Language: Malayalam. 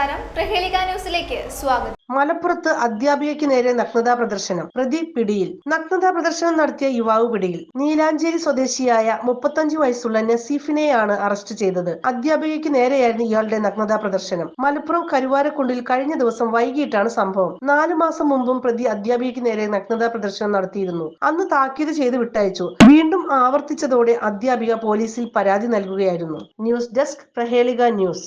നമസ്കാരം. ന്യൂസിലേക്ക് സ്വാഗതം. മലപ്പുറത്ത് അധ്യാപികയ്ക്ക് നേരെ നഗ്നതാ പ്രദർശനം. പ്രതി പിടിയിൽ. നഗ്നതാ പ്രദർശനം നടത്തിയ യുവാവ് പിടിയിൽ. നീലാഞ്ചേരി സ്വദേശിയായ മുപ്പത്തഞ്ചു വയസ്സുള്ള നസീഫിനെയാണ് അറസ്റ്റ് ചെയ്തത്. അധ്യാപികയ്ക്ക് നേരെയായിരുന്നു ഇയാളുടെ നഗ്നതാ പ്രദർശനം. മലപ്പുറം കരുവാരക്കുണ്ടിൽ കഴിഞ്ഞ ദിവസം വൈകിട്ടാണ് സംഭവം. നാലു മാസം മുമ്പും പ്രതി അധ്യാപികയ്ക്ക് നേരെ നഗ്നതാ പ്രദർശനം നടത്തിയിരുന്നു. അന്ന് താക്കീത് ചെയ്ത് വിട്ടയച്ചു. വീണ്ടും ആവർത്തിച്ചതോടെ അധ്യാപിക പോലീസിൽ പരാതി നൽകുകയായിരുന്നു. ന്യൂസ് ഡെസ്ക് പ്രഹേളിക ന്യൂസ്.